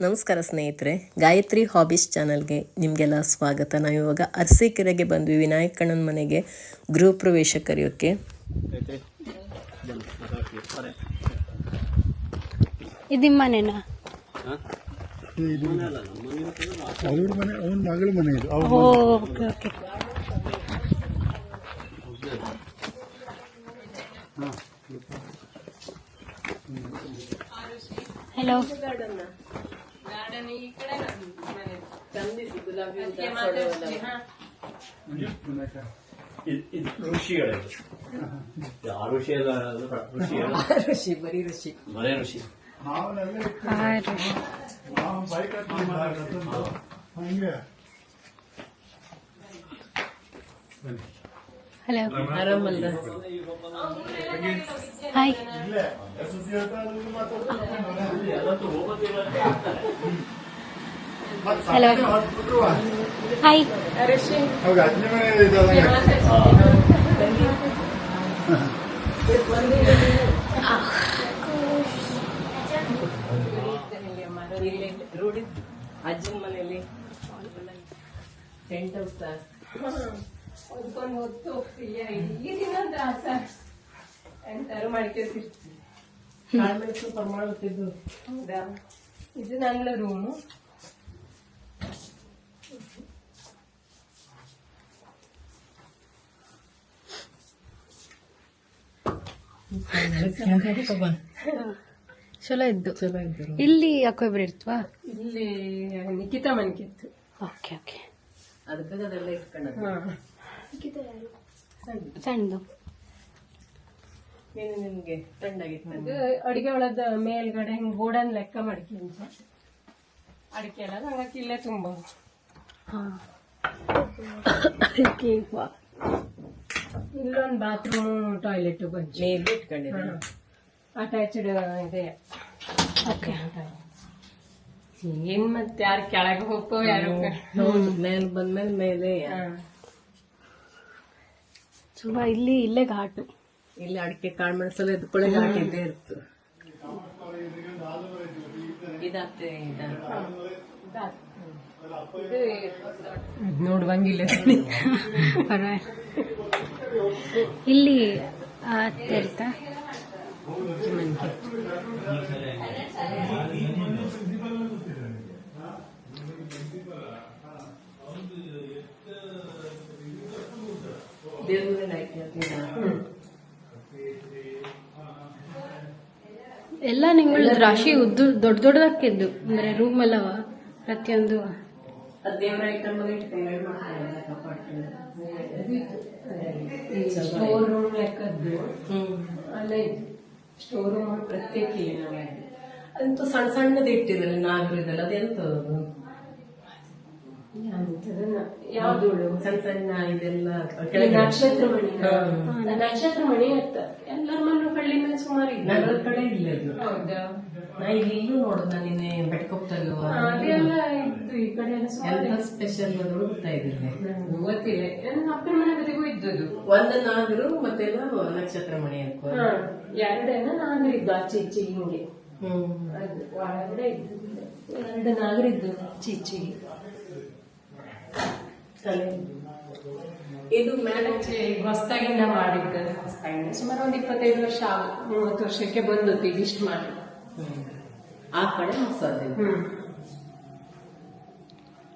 ನಮಸ್ಕಾರ ಸ್ನೇಹಿತರೆ, ಗಾಯತ್ರಿ ಹಾಬೀಸ್ ಚಾನಲ್ಗೆ ನಿಮಗೆಲ್ಲ ಸ್ವಾಗತ. ನಾವು ಇವಾಗ ಅರಸೀಕೆರೆಗೆ ಬಂದ್ವಿ. ವಿನಾಯಕಣ್ಣನ ಮನೆಗೆ ಗೃಹ ಪ್ರವೇಶ ಕರೆಯೋಕ್ಕೆ ಹಲೋ ಋಷಿಗಳಿದು ಆ ಋಷಿ ಎಲ್ಲ ಅದು ಋಷಿಗಳು ಋಷಿ ಬರೀ ಋಷಿ ಮನೆ ಋಷಿ ಮಾವನೆಲ್ಲ ಇಟ್ಟು ಹಾಯ್ ಹಲೋ. ಆರಾಮಲ್ಲ. Hi hello. ಹಾಯ್ ಅವಾಗ ಅಜ್ಜಿ ಮನೆ ಇದ್ದಾವೆ. ರೋಡಿ ಅಜ್ಜನ ಮನೆಯಲ್ಲಿ ಟೆಂಟ್ ಹೌಸ್ ಹೊತ್ಕೊಂಡು ಹೊತ್ತು ಎಂತಾರು ಮಾಡ್ಕೊತಿರ್ತೀವಿ ಕಾಳುಮೆಣಸು ಹೌದಾ? ಇದು ನನ್ನ ರೂಮು ಚಲೋ ಇದ್ದು. ಚಲೋ ಇದ್ದರು ಇಲ್ಲಿ ಯಾಕೊಬ್ರು ಇರ್ತವಾ? ಇಲ್ಲಿ ನಿಖಿತಾ ಮನ್ಕಿತ್ತು ಓಕೆ ಓಕೆ. ಅದಕ್ಕೆ ಅದೆಲ್ಲ ಇಟ್ಕೊಂಡ ಹಾ. ಸಣ್ಣದು ಏನು ನಿಮಗೆ ಅಡಿಗೆ ಒಳದ ಮೇಲ್ಗಡೆ ಹಿಂಗ್ ಗೋಡನ್ ಲೆಕ್ಕ ಮಾಡ್ಕೊಂತ ಅಡಿಕೆ ಎಲ್ಲ ನಂಗೆ ಇಲ್ಲೇ ತುಂಬ. ಹಾಂ. ಇಲ್ಲೊಂದು ಬಾತ್ರೂಮ್ ಟಾಯ್ಲೆಟ್ ಬಂಚ್. ಮೇಲೆ ಅಟ್ಯಾಚ್ಡ್ ಇದೆ. ಓಕೆ. ಏನ್ ಮತ್ತೆ ಯಾರು ಕೆಳಗೆ ಹೋಗ್ತಾವ ಯಾರು ಮೇಲೆ ಬಂದ್ಮೇಲೆ ಮೇಲೆ. ಸುಮ್ಮ ಇಲ್ಲಿ ಇಲ್ಲೇ ಘಾಟು. ಇಲ್ಲಿ ಅಡಿಕೆ ಕಾಳು ಮೆಣಸಲ್ಲ ಎದ್ಕೊಳ್ಳೆ ಘಾಟ್ ಇತ್ತು ಇದಾಗ್ತದೆ ನೋಡುವಂಗಿಲ್ಲ ಪರವಾಗಿಲ್ಲ. ಇಲ್ಲಿ ಆತ್ತೆ ಇರ್ತಾ? ಎಲ್ಲ ನಿಂಗಳು ರಾಶಿ ಉದ್ದು ದೊಡ್ಡ ದೊಡ್ಡದಾಕಿದ್ದು ಅಂದ್ರೆ ರೂಮ್ ಅಲ್ಲವ ಪ್ರತಿಯೊಂದು. ಸ್ಟೋರ್ ರೂಮ್ ಅಲ್ಲೇ ಸ್ಟೋರ್ ರೂಮ್ ಪ್ರತ್ಯೇಕ ಅದಂತೂ ಸಣ್ಣ ಸಣ್ಣದ ಇಟ್ಟಿದ್ರೆ ನಾಗರಿದಲ್ಲ ಅದೆಂತ ಯಾವ್ದು ಸಣ್ಣ ಸಣ್ಣ ಇದೆಲ್ಲ ನಕ್ಷತ್ರಮಣಿ ಕೆಳಗೆ ನಕ್ಷತ್ರ ಮಣಿ ಹಾ. ನಕ್ಷತ್ರ ಮಣಿ ಅಂತ. ಎಲ್ಲರ ಮನೆ ಹಳ್ಳಿ ಮೇಲೆ ಸುಮಾರು ಇದೆ. ನಗರ ಕಡೆ ಇಲ್ಲ ಅದು. ಹೌದಾ? ನಾ ಇಲ್ಲೂ ನೋಡುದು ನಾನು ನಿನ್ನೆ ಬೆಟ್ಕೊಪ್ತಲ್ವ ಅದೆಲ್ಲ ಇದ್ದು ಈ ಕಡೆ ಎಲ್ಲ ಸ್ಪೆಷಲ್ ಅದು ಹುಡುಕ್ತಾ ಇದ್ದೀನಿ. ನಂಗೆ ಗೊತ್ತಿಲ್ಲ. ನನ್ನ ಅಪ್ಪನ ಮನೆ ಬದಿಗೂ ಇದ್ದದ್ದು ಒಂದು ನಾಗರು ಮತ್ತೆಲ್ಲ ನಕ್ಷತ್ರ ಮಣಿ ಅನ್ಕೋ ಹಾ ಎರಡೇನ ನಾಗರ ಇದ್ದು ಆಚೆ ಈಚೆ ಹಿಂಗೆ. ಹ್ಮ್. ಒಳಗಡೆ ಇದ್ದು. ಎರಡು ನಾಗರ ಇದ್ದು ಆಚೆ ಈಚೆಗೆ ತಲೆ ಇದು ಮ್ಯಾನೇಜ್ ಹೊಸದಾಗಿಂದ ಮಾಡಿದ್ದು. ಹೊಸದಾಗಿಂದ? ಸುಮಾರು ಒಂದು ಇಪ್ಪತ್ತೈದು ವರ್ಷ ಮೂವತ್ತು ವರ್ಷಕ್ಕೆ ಬಂದದ್ದು ಇದಿಷ್ಟು ಮಾಡಿ. ಆ ಕಡೆ ಹ್ಮ್.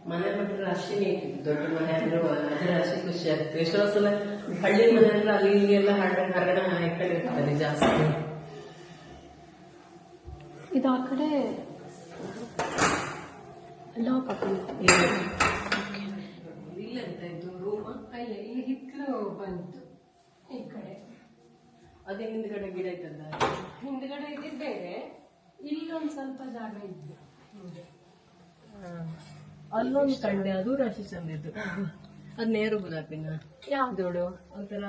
ಮನೆ ಬಿಟ್ರೆ ಅಷ್ಟೇ ದೊಡ್ಡ ಮನೆ ಅಂದ್ರೆ ಅದ್ರ ಅಷ್ಟೇ ಖುಷಿ ಆಗ್ತದೆ. ಎಷ್ಟೋ ಸಲ ಹಳ್ಳಿ ಮನೆ ಅಂದ್ರೆ ಅಲ್ಲಿ ಇಲ್ಲಿ ಎಲ್ಲ ಹರಡ ಹರಡ ಮನೆ ಕಡೆ ಇರ್ತಾರೆ ಜಾಸ್ತಿ. ಇದು ಆ ಕಡೆ ಲಾಕ್ ಹಾಕೊಂಡು ರೂಮ್ ಇಲ್ಲಿ ಹಿತ್ತಲು ಬಂತು. ಈ ಕಡೆ. ಅದೇ ಹಿಂದ್ಗಡೆ ಗಿಡ ಇದ್ದಲ್ಲ ಹಿಂದ್ಗಡೆ ಇದ್ದಿದ್ದು ಬೇರೆ. ಇಲ್ಲೊಂದು ಸ್ವಲ್ಪ ಜಾಗ ಇದ್ದು ಹಿಂಗೆ. ಅಲ್ಲೊಂದು ಕಂಡೆ ಅದು ರಾಶಿ ಚಂದಿದ್ದು. ಅದು ನೇರು ಗುಲಾಬಿನ. ಯಾವ್ದೋಡು ಒಂಥರ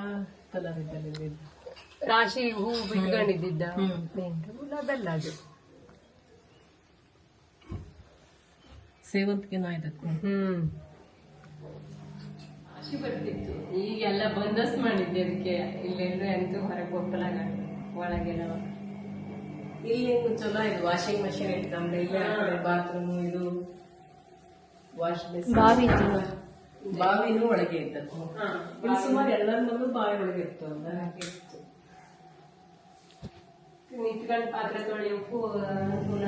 ಕಲರ್ ಇದ್ದಲ್ಲಿ ರಾಶಿ ಹೂ ಬಿಟ್ಕೊಂಡಿದ್ದ ಹ್ಮ್. ಗುಲಾಬೆಲ್ಲ ಅದು. ಸೇವಂತಿಗೆ ನಾಯ್ದಕ್ಕೂ. ಹ್ಮ್. ರಾಶಿ ಬರ್ತಿತ್ತು. ಈಗೆಲ್ಲ ಬಂದಸ್ ಮಾಡಿದ್ದೆ ಅದಕ್ಕೆ. ಇಲ್ಲೆಲ್ಲ ಎಂತೂ ಹೊರಗೆ ಹೋಗ್ಲಾಗ ಒಳಗೆಲ್ಲ. ಇಲ್ಲಿ ಚಲೋ ಇದು ವಾಷಿಂಗ್ ಮಷಿನ್ ಇತ್ತು ನಮ್ದು ಇಲ್ಲಿ ಬಾತ್ರೂಮ್ ಇದು ವಾಶ್ ಬಾವಿ ಇತ್ತು. ಬಾವಿನೂ ಒಳಗೆ ಇದ್ದದ್ದು. ಇಲ್ಲಿ ಸುಮಾರು ಎಲ್ಲರ ಬಾವಿ ಒಳಗೆ ಇತ್ತು. ಅಲ್ಲ ನಿಂತ್ಕೊಂಡು ಪಾತ್ರೆ ತೊಳೆಯೋಕ್ಕೂ ಅನುಕೂಲ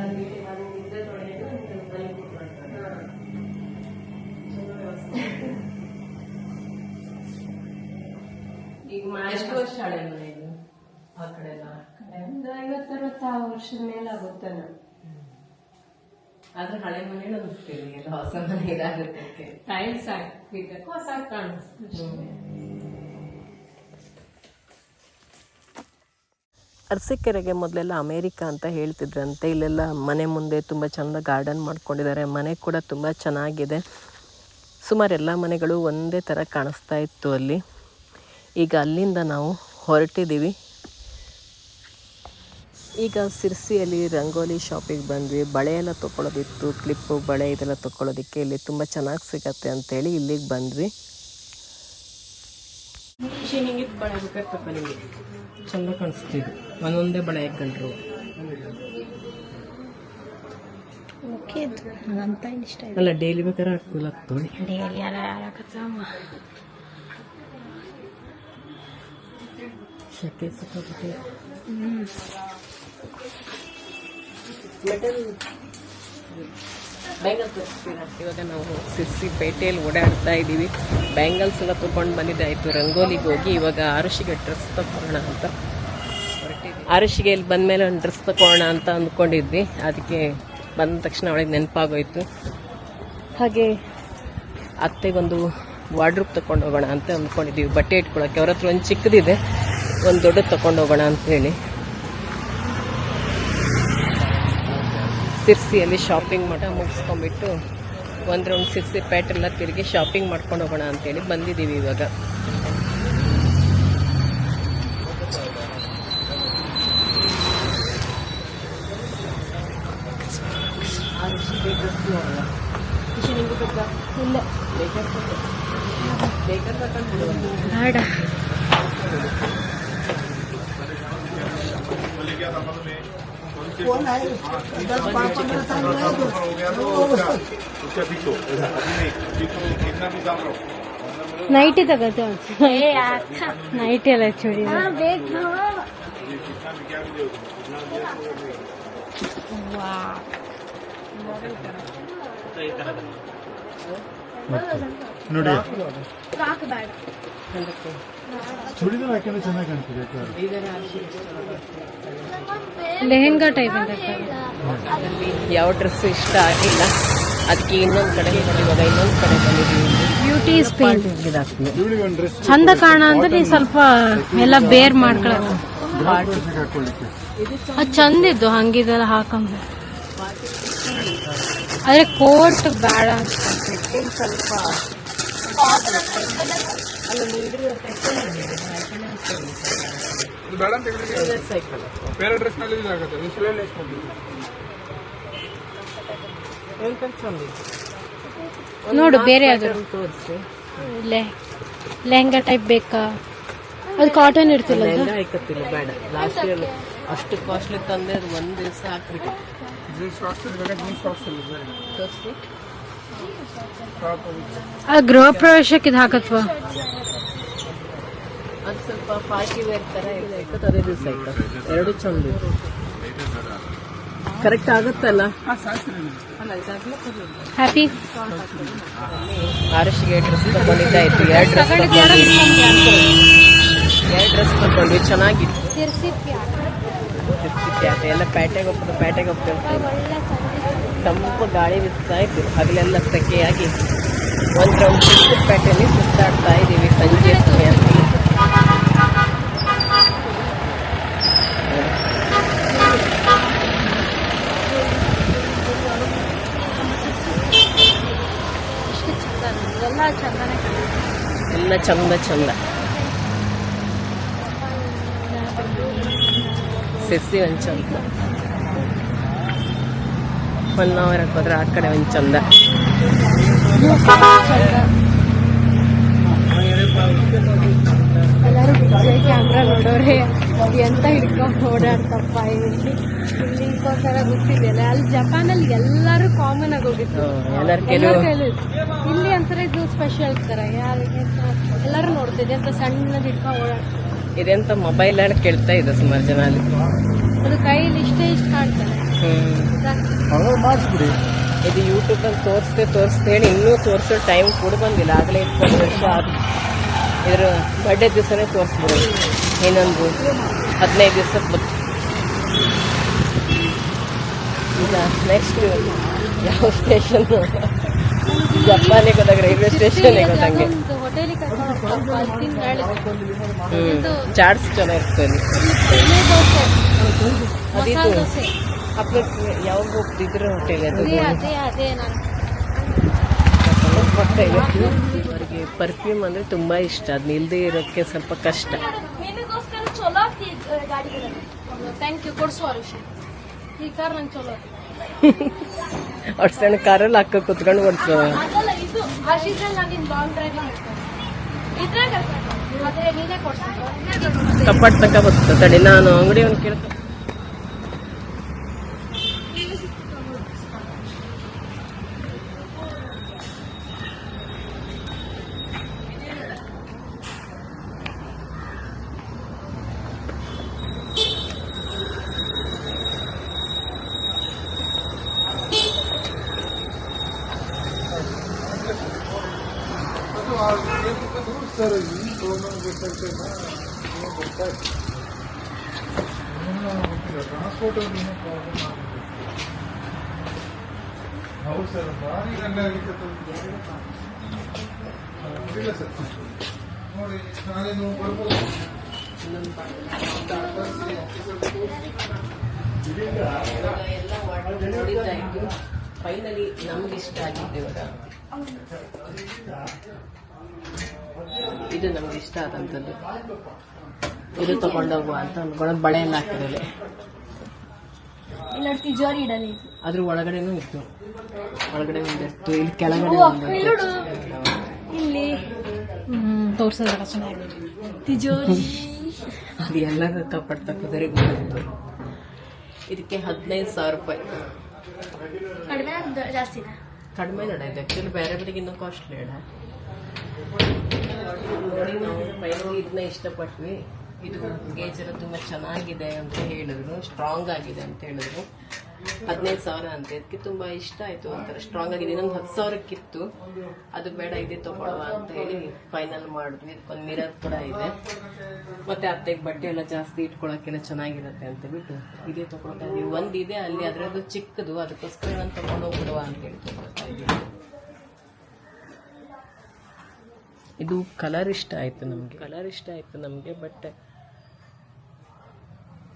ಆದ್ರೆ ಹಳೆ ಮನೆ ಅನಿಸ್ತೀವಿ ಎಲ್ಲ ಹೊಸ ಮನೆ ಇದಾಗುತ್ತೆ ಟೈಲ್ಸ್ ಹಾಕ್ಬೇಕು ಹೊಸ ಕಾಣಿಸ್ತು ಅರಸೀಕೆರೆಗೆ ಮೊದಲೆಲ್ಲ ಅಮೇರಿಕಾ ಅಂತ ಹೇಳ್ತಿದ್ರಂತೆ. ಇಲ್ಲೆಲ್ಲ ಮನೆ ಮುಂದೆ ತುಂಬ ಚೆಂದ ಗಾರ್ಡನ್ ಮಾಡ್ಕೊಂಡಿದ್ದಾರೆ. ಮನೆ ಕೂಡ ತುಂಬ ಚೆನ್ನಾಗಿದೆ. ಸುಮಾರು ಎಲ್ಲ ಮನೆಗಳು ಒಂದೇ ಥರ ಕಾಣಿಸ್ತಾ ಇತ್ತು ಅಲ್ಲಿ. ಈಗ ಅಲ್ಲಿಂದ ನಾವು ಹೊರಟಿದ್ದೀವಿ. ಈಗ ಸಿರ್ಸಿಯಲ್ಲಿ ರಂಗೋಲಿ ಶಾಪಿಗೆ ಬಂದ್ವಿ. ಬಳೆ ಎಲ್ಲ ತೊಗೊಳೋದಿತ್ತು ಕ್ಲಿಪ್ಪು ಬಳೆ ಇದೆಲ್ಲ ತೊಗೊಳೋದಕ್ಕೆ ಇಲ್ಲಿ ತುಂಬ ಚೆನ್ನಾಗಿ ಸಿಗತ್ತೆ ಅಂತೇಳಿ ಇಲ್ಲಿಗೆ ಬಂದ್ವಿ. ಹಿಂಗಿದ್ ಬಳೆ ಬೇಕಾಗ್ತಪ್ಪ ನಿಮಗೆ ಚಂದ ಕಾಣಿಸ್ತೀವಿ ಒಂದೊಂದೇ ಬಳೆ ಹಾಕೊಂಡ್ರು ಅಲ್ಲ ಡೈಲಿ ಬೇಕಾದ್ರೆ ಹಾಕುಲ್ಲ ತೊಳಿ ಡೈಲಿ ಯಾರ ಯಾರಾಕತ್ತಮ್ಮ ಶಕೆ ಸಿಕ್ಕಾಪಟ್ಟೆ. ಮೆಟಲ್ ಬ್ಯಾಂಗಲ್ಸ್ ಇವಾಗ ನಾವು ಸಿರ್ಸಿ ಪೇಟೆಯಲ್ಲಿ ಓಡಾಡ್ತಾ ಇದ್ದೀವಿ. ಬ್ಯಾಂಗಲ್ಸ್ ಎಲ್ಲ ತಗೊಂಡು ಬಂದಿದ್ದೆ ಆಯಿತು, ರಂಗೋಲಿಗೆ ಹೋಗಿ ಇವಾಗ ಆರುಷಿಗೆ ಡ್ರೆಸ್ ತಗೊಳ್ಳೋಣ ಅಂತ. ಆರುಷಿಗೆ ಇಲ್ಲಿ ಬಂದಮೇಲೆ ಒಂದು ಡ್ರೆಸ್ ತಗೊಳ್ಳೋಣ ಅಂತ ಅಂದ್ಕೊಂಡಿದ್ವಿ. ಅದಕ್ಕೆ ಬಂದ ತಕ್ಷಣ ಅವಳಿಗೆ ನೆನಪಾಗೋಯ್ತು. ಹಾಗೆ ಅತ್ತೆಗೊಂದು ವಾರ್ಡ್ರೂಪ್ ತಗೊಂಡು ಹೋಗೋಣ ಅಂತ ಅಂದ್ಕೊಂಡಿದ್ದೀವಿ. ಬಟ್ಟೆ ಇಟ್ಕೊಳ್ಳೋಕೆ ಅವ್ರ ಹತ್ರ ಒಂದು ಚಿಕ್ಕದಿದೆ. ಒಂದು ದೊಡ್ಡದು ತಗೊಂಡು ಹೋಗೋಣ ಅಂತ ಸಿರ್ಸಿಯಲ್ಲಿ ಶಾಪಿಂಗ್ ಮಠ ಮುಗಿಸ್ಕೊಂಡ್ಬಿಟ್ಟು ಒಂದು ರೌಂಡ್ ಸಿರ್ಸಿ ಪ್ಯಾಟ್ರೆಲ್ಲ ತಿರುಗಿ ಶಾಪಿಂಗ್ ಮಾಡ್ಕೊಂಡು ಹೋಗೋಣ ಅಂತೇಳಿ ಬಂದಿದ್ದೀವಿ ಇವಾಗ. ಇಲ್ಲ ಬೇಡ. ನೈಟಿ ತಗೋತ ನೈಟಿ ಎಲ್ಲ ಚೂಡಿ ನೋಡಿ ಚೂಡಿದಾರ್ ಹಾಕಿದ್ರೆ ಚೆನ್ನಾಗಿ ಕಾಣ್ತಿದೆ ಲೆಹೆಂಗಾ ಟೈಪ್ ಅಂತ ಯಾವ ಡ್ರೆಸ್ ಇಷ್ಟ ಆಗಿಲ್ಲ. ಅದಕ್ಕೆ ಇನ್ನೊಂದು ಕಡೆ ಇವಾಗ ಇನ್ನೊಂದು ಕಡೆ ಬಂದಿದ್ದೀವಿ. ಬ್ಯೂಟಿ ಡ್ರೆಸ್ ಚಂದ ಕಾಣ ಅಂದ್ರೆ ಸ್ವಲ್ಪ ಎಲ್ಲ ಬೇರ್ ಮಾಡ್ಕೊಳ್ಳೋದು. ಅದು ಚಂದ ಇದ್ದು ಹಂಗಿದೆಲ್ಲ ಹಾಕೊಂಡ್ ಆದ್ರೆ ಕೋಟ್ ಬೇಡ. ಬೇರೆ ಡ್ರೆಸ್ನಲ್ಲಿ ಇದಾಗುತ್ತೆ ನೋಡು ಬೇರೆ ಯಾವ್ದು? ತೋರಿಸಿ ಲೆ ಲೆಹಂಗಾ ಟೈಪ್ ಬೇಕಾ? ಅದು ಕಾಟನ್ ಇರ್ತಿಲ್ಲ ಬೇಡ. ಲಾಸ್ಟ್ ಇಯರ್ ಅಷ್ಟು ಕಾಸ್ಟ್ಲಿ ತಂದೆ ಅದು ಒಂದು ದಿವಸ ಹಾಕ್ಬಿಟ್ಟು. ಜೀನ್ಸ್ ಜೀನ್ಸ್ ಆ ಗೃಹ ಪ್ರವೇಶಕ್ಕೆ ಇದು ಹಾಕತ್ವ? ಅದು ಸ್ವಲ್ಪ ಪಾರ್ಟಿ ವೇರ್ ಥರ ಆಯ್ತು ಅದೇ ದಿವಸ ಆಯ್ತು ಎರಡು ಚಂದ ಕರೆಕ್ಟ್ ಆಗುತ್ತಲ್ಲ? ಹ್ಯಾಪಿ ಆರಶಿಗೆ ಡ್ರೆಸ್ ತಗೊಂಡಿದ್ದಾಯ್ತು ಎರಡು ಡ್ರೆಸ್ ಎರಡು ಡ್ರೆಸ್ ತಗೊಂಡ್ವಿ. ಚೆನ್ನಾಗಿತ್ತು. ಎಲ್ಲ ಪ್ಯಾಟೆಗೆ ಹೋಗ್ತದೆ ಪ್ಯಾಟೆಗೆ ಹೋಗ್ತಿರ್ತೀವಿ ತಂಪು ಗಾಳಿ ಬಿಸ್ತಾ ಇತ್ತು ಹಗಲೆಲ್ಲ ಸೆಕೆಯಾಗಿ ಒಂದು ರೌಂಡ್ ಪೇಟೆಯಲ್ಲಿ ಸುತ್ತಾಡ್ತಾ ಇದ್ದೀವಿ ಸಂಜೆ ಸಮಯದಲ್ಲಿ. ಎಲ್ಲ ಚಂದ ಚಂದ. ಸಸಿ ಒಂದು ಚಂದ. ಹೊನ್ನಾವರಕ್ಕೆ ಹೋದ್ರೆ ಆ ಕಡೆ ಒಂದು ಚಂದ. ಎಲ್ಲರೂ ಕ್ಯಾಮ್ರಾ ನೋಡೋರೆ ಎಂತ ಹಿಡ್ಕೊಂಡು ಓಡಾಡ್ತಪ್ಪ ಇಲ್ಲಿ. ಉಪಹಾರ ಗೊತ್ತಿದೆಯಲ್ಲ ಅಲ್ಲಿ ಜಪಾನಲ್ಲಿ ಎಲ್ಲರೂ ಕಾಮನ್ ಆಗಿ ಹೋಗಿತ್ತು. ಇಲ್ಲಿ ಅಂತಾರೆ ಇದು ಸ್ಪೆಷಲ್ ತರ ಯಾರಿಗೆ ಎಲ್ಲರೂ ನೋಡ್ತಿದ್ದೆ ಅಂತ ಸಣ್ಣದು ಹಿಡ್ಕೊಂಡು ಓಡಾಡ್ತಾರೆ ಇದೆಂತ ಮೊಬೈಲ್ ಅಲ್ಲಿ ಕೇಳ್ತಾ ಇದೆ ಸುಮಾರು ಜನ ಅಲ್ಲಿ. ಅದು ಕೈಯಲ್ಲಿ ಇಷ್ಟೇ ಇಷ್ಟು ಕಾಣ್ತಾರೆ ಅವ್ರು ಮಾಡಿಸ್ಬಿಡಿ. ಇದು ಯೂಟ್ಯೂಬಲ್ಲಿ ತೋರಿಸ್ದೆ ತೋರಿಸ್ದೆ ತೋರಿಸ್ತೆ ಹೇಳಿ ಇನ್ನೂ ತೋರಿಸೋ ಟೈಮ್ ಕೂಡ ಬಂದಿಲ್ಲ. ಆಗಲೇ ಇಪ್ಪತ್ತು ವರ್ಷ ಆದ ಇದ್ರ ಬರ್ಡೇ ದಿವಸನೇ ತೋರಿಸ್ಬಿಡು. ಇನ್ನೊಂದು ಹದಿನೈದು ದಿವಸ ಬಂತು ಈಗ ನೆಕ್ಸ್ಟ್ ಯಾವ ಸ್ಟೇಷನ್ ಜಪಾನಿಗೆ ಹೋದಾಗ ರೈಲ್ವೆ ಸ್ಟೇಷನ್ಗೆ ಹೋದಂಗೆ ಹ್ಞೂ ಚಾಟ್ಸ್ ಚೆನ್ನಾಗಿರ್ತದೆ ಅಲ್ಲಿ. ಯಾವಾಗ ಹೋಗ್ತಿದ್ರು ಹೋಟೆಲ್ ಅದು? ಅವರಿಗೆ ಪರ್ಫ್ಯೂಮ್ ಅಂದ್ರೆ ತುಂಬಾ ಇಷ್ಟ. ಅದ್ ನಿಲ್ದೆ ಇರೋಕ್ಕೆ ಸ್ವಲ್ಪ ಕಷ್ಟ. ಸಣ್ಣ ಕಾರಲ್ಲಿ ಹಾಕ ಕುತ್ಕೊಂಡು ಓಡಿಸೋ. ಕಪಾಟ್ ತಕ ಬರ್ತದೆ ತಡಿ. ನಾನು ಅಂಗಡಿ ಒಂದು ಕೇಳ್ತ ಸರ್ ಈ ತೊಗೊಂಡು ಗೊತ್ತಾಗ್ತೇನೆ ಪ್ರಾಬ್ಲಮ್ ಟ್ರಾನ್ಸ್ಪೋರ್ಟ್ ಹೌದು ಸರ್ ಭಾರಿ ಗಂಡ ಆಗಿತ್ತು ಇಲ್ಲ ಸರ್ ನೋಡಿ ನಾಳೆ ಬರ್ಬೋದು ಫೈನಲಿ ನಮ್ಗೆ ಇಷ್ಟ ಆಗಿದ್ದೇವರ ಇದು ನಮ್ಗೆ ಇಷ್ಟ ಆದಂಥದ್ದು ಇದು ತಗೊಂಡೋಗುವ ಅಂತ ಅನ್ಕೊಳ್ಳೋದು ಬಳೆ ಎಲ್ಲ ಹಾಕಿರಲಿ ಇಲ್ಲ ತಿಜೋರಿ ಇಡಲಿ. ಅದ್ರ ಒಳಗಡೆನೂ ಇತ್ತು. ಒಳಗಡೆ ಒಂದಿತ್ತು ಇಲ್ಲಿ ಕೆಳಗಡೆ ಒಂದಿತ್ತು ಇಲ್ಲಿ. ತೋರ್ಸೋದ್ರ ಚೆನ್ನಾಗಿ ತಿಜೋರಿ. ಅದು ಎಲ್ಲರೂ ಕಪಟ್ ತಕ್ಕೋದ್ರೆ ಗೊತ್ತು ಇದಕ್ಕೆ ಹದಿನೈದು ಸಾವಿರ ರೂಪಾಯಿ. ಕಡಿಮೆ ಜಾಸ್ತಿ ಕಡಿಮೆ ನಡ ಇದು ಆ್ಯಕ್ಚುಲಿ ಬೇರೆ ಬೇರೆಗೆ ಇನ್ನೂ ಕಾಸ್ಟ್ಲಿ ಅಡ ನೋಡಿ ನಾವು ಫೈನಲಿ ಇದನ್ನ ಇಷ್ಟಪಟ್ವಿ. ಇದು ಗೇಜರ ತುಂಬ ಚೆನ್ನಾಗಿದೆ ಅಂತ ಹೇಳಿದ್ರು ಸ್ಟ್ರಾಂಗ್ ಆಗಿದೆ ಅಂತ ಹೇಳಿದ್ರು. ಹದಿನೈದು ಸಾವಿರ ಅಂತ. ಇದಕ್ಕೆ ತುಂಬಾ ಇಷ್ಟ ಆಯ್ತು ಒಂಥರ ಸ್ಟ್ರಾಂಗ್ ಆಗಿದೆ. ಇನ್ನೊಂದು ಹತ್ತು ಸಾವಿರಕ್ಕಿತ್ತು. ಅದು ಬೇಡ, ಇದೇ ತಗೊಳ್ಳುವ ಅಂತ ಹೇಳಿ ಫೈನಲ್ ಮಾಡಿದ್ವಿ. ಇದಕ್ಕೊಂದು ಮಿರರ್ ಕೂಡ ಇದೆ. ಮತ್ತೆ ಅತ್ತೆಗೆ ಬಟ್ಟೆ ಎಲ್ಲ ಜಾಸ್ತಿ ಇಟ್ಕೊಳಕ್ಕೆಲ್ಲ ಚೆನ್ನಾಗಿರುತ್ತೆ ಅಂತ ಬಿಟ್ಟು ಇದೇ ತಗೊಳ್ತಾ ಇದೀವಿ. ಒಂದು ಇದೆ ಅಲ್ಲಿ, ಅದರದ್ದು ಚಿಕ್ಕದು, ಅದಕ್ಕೋಸ್ಕರ ನಾನು ತಗೊಂಡು ಹೋಗ್ಬಿಡುವ ಅಂತ ಇದ್ದೀವಿ ಇದು ಕಲರ್ ಇಷ್ಟ ಆಯಿತು ನಮಗೆ. ಕಲರ್ ಇಷ್ಟ ಆಯಿತು ನಮಗೆ ಬಟ್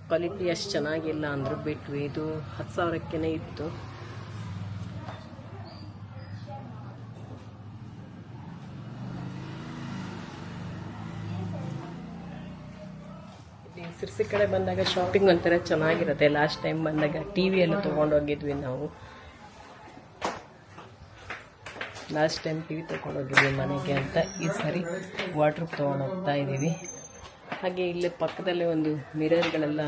ಕ್ವಾಲಿಟಿ ಅಷ್ಟು ಚೆನ್ನಾಗಿಲ್ಲ ಅಂದರು ಬಿಟ್ವಿ. ಇದು ಹತ್ತು ಸಾವಿರಕ್ಕೇನೆ ಇತ್ತು. ಸಿರ್ಸಿ ಕಡೆ ಬಂದಾಗ ಶಾಪಿಂಗ್ ಒಂಥರ ಚೆನ್ನಾಗಿರುತ್ತೆ. ಲಾಸ್ಟ್ ಟೈಮ್ ಬಂದಾಗ ಟಿ ವಿಯನ್ನು ತೊಗೊಂಡೋಗಿದ್ವಿ ನಾವು. ಲಾಸ್ಟ್ ಟೈಮ್ ಟಿ ವಿ ತೊಗೊಂಡೋಗಿದ್ವಿ ಮನೆಗೆ ಅಂತ ಈ ಸರಿ ವಾಟ್ರ್ ತೊಗೊಂಡು ಹೋಗ್ತಾ ಇದ್ದೀವಿ. ಹಾಗೆ ಇಲ್ಲಿ ಪಕ್ಕದಲ್ಲೇ ಒಂದು ಮಿರರ್ಗಳೆಲ್ಲ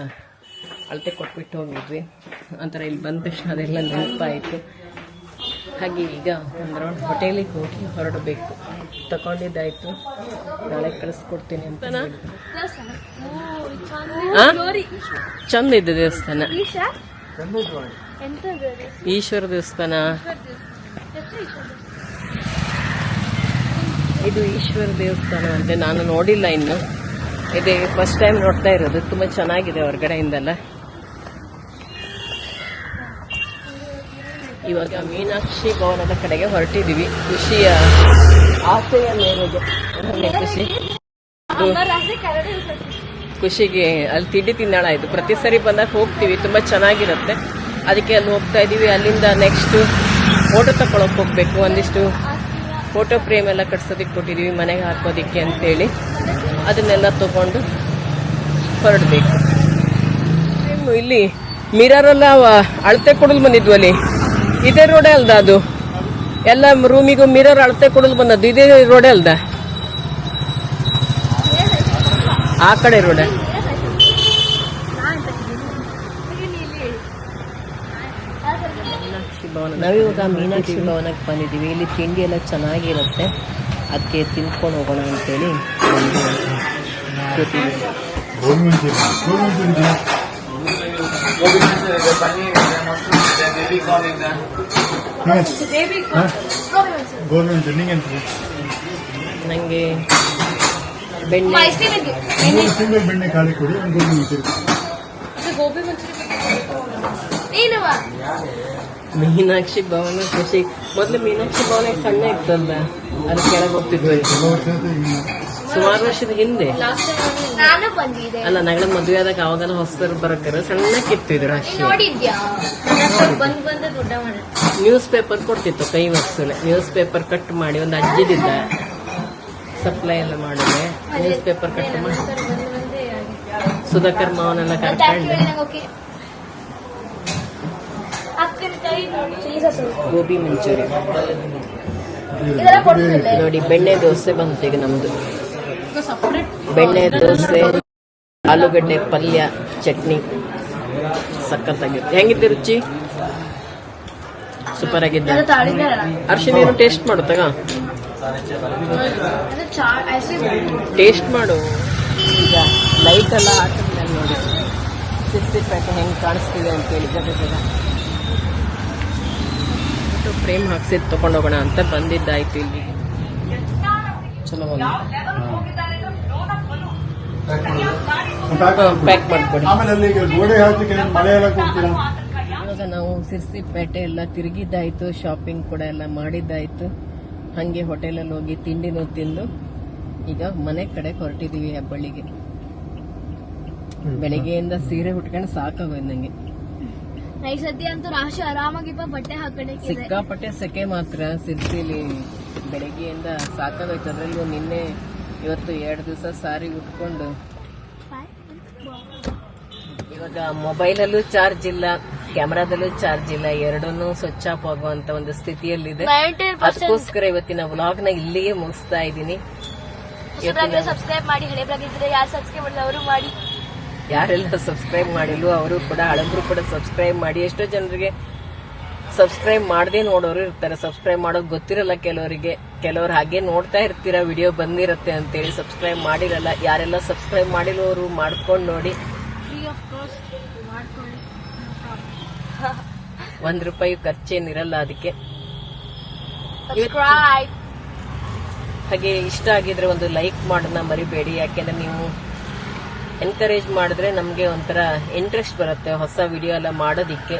ಅಳತೆ ಕೊಟ್ಬಿಟ್ಟು ಹೋಗಿದ್ವಿ. ಒಂಥರ ಇಲ್ಲಿ ಬಂದ ತಕ್ಷಣ ಅದೆಲ್ಲ ನೆನಪಾಯಿತು ಹಾಗೆ ಈಗ ಒಂದು ರೌಂಡ್ ಹೋಟೆಲಿಗೆ ಹೋಗಿ ಹೊರಡಬೇಕು. ತಗೊಂಡಿದ್ದಾಯಿತು. ನಾಳೆ ಕಳಿಸ್ಕೊಡ್ತೀನಿ ಅಂತ? ಚಂದ ಇದೆ ದೇವಸ್ಥಾನ. ಈಶ್ವರ ದೇವಸ್ಥಾನ? ಇದು ಈಶ್ವರ ದೇವಸ್ಥಾನ ಅಂತ ನಾನು ನೋಡಿಲ್ಲ ಇನ್ನು. ಇದೆ ಫಸ್ಟ್ ಟೈಮ್ ನೋಡ್ತಾ ಇರೋದು. ತುಂಬಾ ಚೆನ್ನಾಗಿದೆ ಹೊರಗಡೆಯಿಂದೆಲ್ಲ. ಇವಾಗ ಮೀನಾಕ್ಷಿ ಭವನದ ಕಡೆಗೆ ಹೊರಟಿದೀವಿ. ಖುಷಿಯ ಆಸೆಯ ಮೇರೆಗೆ. ಖುಷಿ. ಖುಷಿಗೆ ಅಲ್ಲಿ ತಿಂಡಿ ತಿನ್ನಾಳಾಯ್ತು ಪ್ರತಿ ಸರಿ ಬಂದಾಗ ಹೋಗ್ತೀವಿ. ತುಂಬಾ ಚೆನ್ನಾಗಿರುತ್ತೆ. ಅದಕ್ಕೆ ಅಲ್ಲಿ ಹೋಗ್ತಾ ಇದೀವಿ. ಅಲ್ಲಿಂದ ನೆಕ್ಸ್ಟ್ ಫೋಟೋ ತಗೊಳಕ್ ಹೋಗ್ಬೇಕು. ಒಂದಿಷ್ಟು ಫೋಟೋ ಫ್ರೇಮ್ ಎಲ್ಲ ಕಟ್ಸೋದಕ್ಕೆ ಕೊಟ್ಟಿದ್ದೀವಿ ಮನೆಗೆ ಹಾಕೋದಿಕ್ಕೆ ಅಂತೇಳಿ. ಅದನ್ನೆಲ್ಲ ತಗೊಂಡು ಹೊರಡಬೇಕು. ಇಲ್ಲಿ ಮಿರರ್ ಎಲ್ಲ ಅವ- ಅಳತೆ ಕೊಡಲು ಬಂದಿದ್ವು ಅಲ್ಲಿ. ಇದೇ ರೋಡೇ ಅಲ್ದ ಅದು? ಎಲ್ಲ ರೂಮಿಗೂ ಮಿರರ್ ಅಳತೆ ಕೊಡಲು ಬಂದದ್ದು. ಇದೇ ರೋಡೇ ಅಲ್ದ? ಆ ಕಡೆ ರೋಡ ನಾವಿವಾಗ ಮೀನಾಕ್ಷಿ ಭವನಕ್ಕೆ ಬಂದಿದ್ದೀವಿ ಇಲ್ಲಿ ತಿಂಡಿ ಎಲ್ಲ ಚೆನ್ನಾಗಿರುತ್ತೆ. ಅದಕ್ಕೆ ತಿನ್ಕೊಂಡು ಹೋಗೋಣ ಅಂತೇಳಿ ನನಗೆ ಬೆಣ್ಣೆ. ಬೆಣ್ಣೆ ಖಾಲಿ ಕೊಡಿ ಗೋಬಿ ಮಂಚೂರಿ ಗೋಬಿ ಮಂಚೂರಿ ಏನವ ಮೀನಾಕ್ಷಿ ಭವನ ಖುಷಿ. ಮೊದಲು ಮೀನಾಕ್ಷಿ ಭವನ ಸಣ್ಣ ಇತ್ತಲ್ಲ ಅದು ಕೆಳಗೆ ಹೋಗ್ತಿದ್ವಿ. ಸುಮಾರು ವರ್ಷದ ಹಿಂದೆ. ಅಲ್ಲ ನಗಳ ಮದುವೆ ಆದಾಗ ಅವಾಗೆಲ್ಲ ಹೊಸರು ಬರಕ್ಕಾರ ಸಣ್ಣ ದೊಡ್ಡ ಮಾಡಿ. ನ್ಯೂಸ್ ಪೇಪರ್ ಕೊಡ್ತಿತ್ತು ಕೈ ವರ್ಷನೆ ನ್ಯೂಸ್ ಪೇಪರ್ ಕಟ್ ಮಾಡಿ ಒಂದು ಅಜ್ಜಿದಿದ್ದ. ಸಪ್ಲೈ ಎಲ್ಲ ಮಾಡಿದ್ರೆ ನ್ಯೂಸ್ ಪೇಪರ್ ಕಟ್ ಮಾಡಿ. ಸುಧಾಕರ್ ಮಾವನೆಲ್ಲ ಕರ್ಕೊಂಡು ಯು ನಂಗೆ ಓಕೆ ಅಕ್ಕನ ಕೈ ನೋಡಿ ಜೀಸಸ್ ಗೋಬಿ ಮಂಚೂರಿ. ನೋಡಿ ಬೆಣ್ಣೆ ದೋಸೆ ಬಂತು ಈಗ ನಮ್ದು. ಬೆಣ್ಣೆ ದೋಸೆ ಆಲೂಗಡ್ಡೆ ಪಲ್ಯ ಚಟ್ನಿ. ಸಖತ್ತಾಗಿತ್ತು ಹೆಂಗಿತ್ತು ರುಚಿ? ಸೂಪರ್ ತಾಳಿದಾರ ಅರ್ಶಿನ ಏನು ಟೇಸ್ಟ್ ಮಾಡು ತಗ. ಟೇಸ್ಟ್ ಮಾಡು. ಈಗ ಲೈಟ್ ಎಲ್ಲ ಹಾಕಿದ್ಮೇಲೆ ನೋಡಿ. ಸಿರ್ಸಿಪೇಟೆ ಹೆಂಗೆ ಕಾಣಿಸ್ತಿದೆ ಅಂತೇಳಿ ಜಗ ಫೋಟೋ ಫ್ರೇಮ್ ಹಾಕ್ಸಿದ್ ತಗೊಂಡೋಗೋಣ ಅಂತ ಬಂದಿದ್ದಾಯ್ತು ಇಲ್ಲಿ. ಚಲೋ ಪ್ಯಾಕ್ ಮಾಡ್ಕೊಡಿ. ಇವಾಗ ನಾವು ಸಿರ್ಸಿಪೇಟೆ ಎಲ್ಲ ತಿರುಗಿದ್ದಾಯ್ತು ಶಾಪಿಂಗ್ ಕೂಡ ಎಲ್ಲ ಮಾಡಿದ್ದಾಯ್ತು. ಹಂಗೆ ಹೋಟೆಲಲ್ಲಿ ಹೋಗಿ ತಿಂಡಿನೂ ತಿಂದು ಈಗ ಮನೆ ಕಡೆ ಹೊರಟಿದೀವಿ ಹೆಬ್ಬಳ್ಳಿಗೆ ಬೆಳಿಗ್ಗೆಯಿಂದ ಸೀರೆ ಉಟ್ಕೊಂಡು ಸಾಕಾಗೋಯ್ತು ನಂಗೆ. ನೈ ಸದ್ಯ ಅಂತೂ ರಾಶಿ ಆರಾಮಾಗಿಪ್ಪ ಬಟ್ಟೆ ಹಾಕೊಂಡಿಕ್ಕಿದೆ ಸಿಕ್ಕಾಪಟ್ಟೆ ಸೆಕೆ ಮಾತ್ರ ಸಿರ್ಸಿಲಿ ಬೆಳಗ್ಗೆಯಿಂದ ಸಾಕಾಗೋಯ್ತು. ಅದ್ರಲ್ಲಿ ನಿನ್ನೆ ಇವತ್ತು ಎರಡು ದಿವಸ ಸಾರಿ ಉಟ್ಕೊಂಡು ಇವಾಗ ಮೊಬೈಲಲ್ಲೂ ಚಾರ್ಜ್ ಇಲ್ಲ ಕ್ಯಾಮ್ರಾದಲ್ಲೂ ಚಾರ್ಜ್ ಇಲ್ಲ ಎರಡನ್ನೂ ಸ್ವಿಚ್ ಆಫ್ ಆಗುವಂತ ಒಂದು ಸ್ಥಿತಿಯಲ್ಲಿದೆ. ಅದಕ್ಕೋಸ್ಕರ ಇವತ್ತಿನ ವ್ಲಾಗ್ನ ಇಲ್ಲಿಗೆ ಮುಗಿಸ್ತಾ ಇದ್ದೀನಿ. ಸಬ್ಸ್ಕ್ರೈಬ್ ಮಾಡಿ ಹಳೆ ಬ್ಲಾಗ್ ಇದ್ರೆ ಯಾರು ಸಬ್ಸ್ಕ್ರೈಬ್ ಮಾಡಿಲ್ಲ ಅವರು ಮಾಡಿ. ಯಾರೆಲ್ಲ ಸಬ್ಸ್ಕ್ರೈಬ್ ಮಾಡಿಲ್ವೋ ಅವರು ಕೂಡ ಹಳಬ್ರು ಕೂಡ ಸಬ್ಸ್ಕ್ರೈಬ್ ಮಾಡಿ. ಎಷ್ಟೋ ಜನರಿಗೆ ಸಬ್ಸ್ಕ್ರೈಬ್ ಮಾಡದೆ ನೋಡೋರು ಇರ್ತಾರೆ. ಸಬ್ಸ್ಕ್ರೈಬ್ ಮಾಡೋದು ಗೊತ್ತಿರಲ್ಲ ಕೆಲವರಿಗೆ. ಕೆಲವರು ಹಾಗೆ ನೋಡ್ತಾ ಇರ್ತೀರ ವಿಡಿಯೋ ಬಂದಿರತ್ತೆ ಅಂತೇಳಿ ಸಬ್ಸ್ಕ್ರೈಬ್ ಮಾಡಿರಲ್ಲ. ಯಾರೆಲ್ಲ ಸಬ್ಸ್ಕ್ರೈಬ್ ಮಾಡಿರೋರು ಮಾಡ್ಕೊಂಡು ನೋಡಿ. ಒಂದ್ ರೂಪಾಯಿ ಖರ್ಚೇನಿರಲ್ಲ ಅದಕ್ಕೆ. ಹಾಗೆ ಇಷ್ಟ ಆಗಿದ್ರೆ ಒಂದು ಲೈಕ್ ಮಾಡೋದನ್ನ ಮರಿಬೇಡಿ. ಯಾಕೆಂದ್ರೆ ನೀವು ಎನ್ಕರೇಜ್ ಮಾಡಿದ್ರೆ ನಮಗೆ ಒಂಥರ ಇಂಟ್ರೆಸ್ಟ್ ಬರುತ್ತೆ ಹೊಸ ವಿಡಿಯೋ ಎಲ್ಲ ಮಾಡೋದಿಕ್ಕೆ.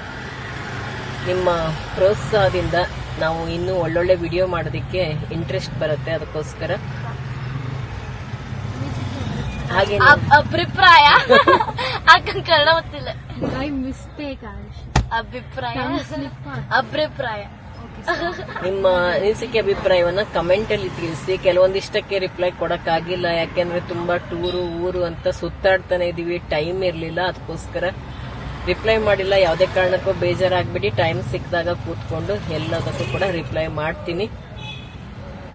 ನಿಮ್ಮ ಪ್ರೋತ್ಸಾಹದಿಂದ ನಾವು ಇನ್ನೂ ಒಳ್ಳೊಳ್ಳೆ ವಿಡಿಯೋ ಮಾಡೋದಿಕ್ಕೆ ಇಂಟ್ರೆಸ್ಟ್ ಬರುತ್ತೆ ಅದಕ್ಕೋಸ್ಕರ. ಹಾಗೆ ಅಭಿಪ್ರಾಯ? ಕನ್ನಡ ಗೊತ್ತಿಲ್ಲ ಅಭಿಪ್ರಾಯ? ಅಭಿಪ್ರಾಯ. ನಿಮ್ಮ ಅನಿಸಿಕೆ ಅಭಿಪ್ರಾಯವನ್ನ ಕಮೆಂಟ್ ಅಲ್ಲಿ ತಿಳಿಸಿ. ಕೆಲವೊಂದಿಷ್ಟಕ್ಕೆ ರಿಪ್ಲೈ ಕೊಡಕ್ಕಾಗಿಲ್ಲ. ಯಾಕೆಂದ್ರೆ ತುಂಬಾ ಟೂರು, ಊರು ಅಂತ ಸುತ್ತಾಡ್ತಾನೆ ಇದೀವಿ. ಟೈಮ್ ಇರ್ಲಿಲ್ಲ. ಅದಕ್ಕೋಸ್ಕರ ರಿಪ್ಲೈ ಮಾಡಿಲ್ಲ. ಯಾವುದೇ ಕಾರಣಕ್ಕೂ ಬೇಜಾರಾಗ್ಬಿಡಿ. ಟೈಮ್ ಸಿಕ್ಕಿದಾಗ ಕೂತ್ಕೊಂಡು ಎಲ್ಲದಕ್ಕೂ ಕೂಡ ರಿಪ್ಲೈ ಮಾಡ್ತೀನಿ.